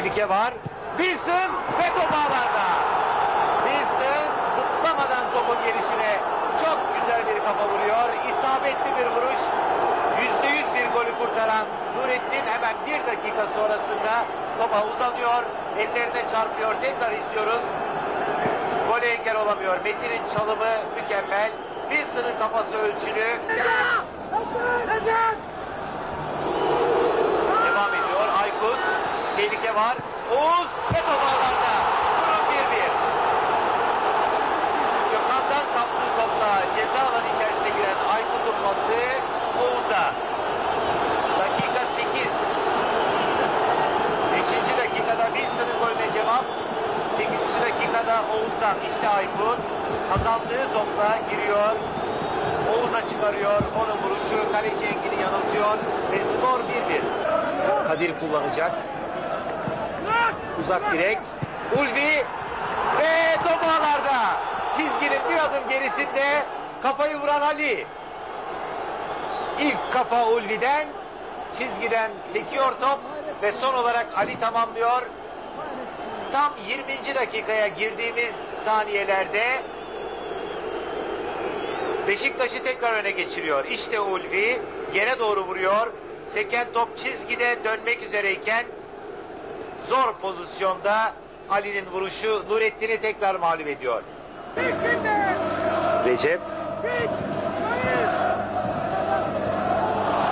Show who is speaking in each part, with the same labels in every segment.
Speaker 1: Tehlike var. Wilson ve top. Wilson zıplamadan topun gelişine çok güzel bir kafa vuruyor. İsabetli bir vuruş. Yüzde yüz bir golü kurtaran Nurettin hemen bir dakika sonrasında topa uzanıyor. Ellerine çarpıyor. Tekrar izliyoruz. Gole engel olamıyor. Metin'in çalımı mükemmel. Wilson'ın kafası ölçülü. Devam ediyor. Aykut. Tehlike var. Oğuz ve top. Durum 1-1. Gökhan'dan kaptığı topla ceza alanı içerisine giren Aykut'un pası Oğuz'a. Dakika 8. 5. dakikada Wilson'ın golüne cevap. 8. dakikada Oğuz'dan işte Aykut. Kazandığı topla giriyor. Oğuz'a çıkarıyor. Onun vuruşu kaleci Engin'i yanıltıyor. Ve skor 1-1. Kadir kullanacak. Uzak direk. Ulvi ve top ağlarda. Çizginin bir adım gerisinde kafayı vuran Ali. İlk kafa Ulvi'den çizgiden sekiyor top ve son olarak Ali tamamlıyor. Tam 20. dakikaya girdiğimiz saniyelerde Beşiktaş'ı tekrar öne geçiriyor. İşte Ulvi yere doğru vuruyor. Seken top çizgide dönmek üzereyken zor pozisyonda Ali'nin vuruşu Nurettin'i tekrar mağlup ediyor. Recep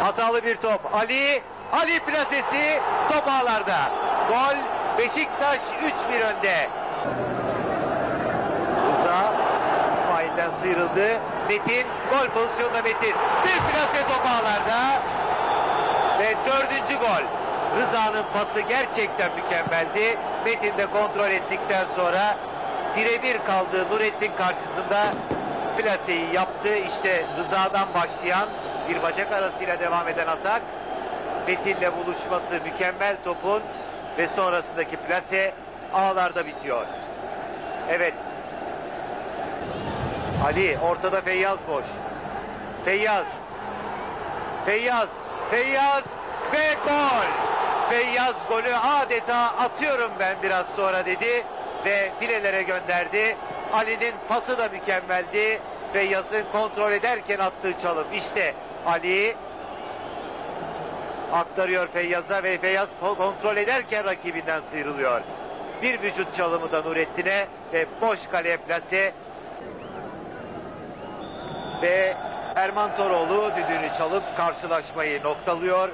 Speaker 1: hatalı bir top. Ali Ali plasesi top ağlarda. Gol Beşiktaş 3-1 önde. Rıza İsmail'den sıyrıldı. Metin gol pozisyonunda Metin. Bir plase top ağlarda. Ve dördüncü gol. Rıza'nın pası gerçekten mükemmeldi. Metin de kontrol ettikten sonra birebir kaldığı Nurettin karşısında plaseyi yaptı. İşte Rıza'dan başlayan bir bacak arasıyla devam eden atak. Metin'le buluşması mükemmel topun ve sonrasındaki plase ağlarda bitiyor. Evet. Ali ortada Feyyaz boş. Feyyaz. Feyyaz. Feyyaz ve gol. Feyyaz golü adeta atıyorum ben biraz sonra dedi ve filelere gönderdi. Ali'nin pası da mükemmeldi. Feyyaz'ın kontrol ederken attığı çalım. İşte Ali aktarıyor Feyyaz'a ve Feyyaz kontrol ederken rakibinden sıyrılıyor. Bir vücut çalımı da Nurettin'e ve boş kaleye plase ve Erman Toroğlu düdüğünü çalıp karşılaşmayı noktalıyor.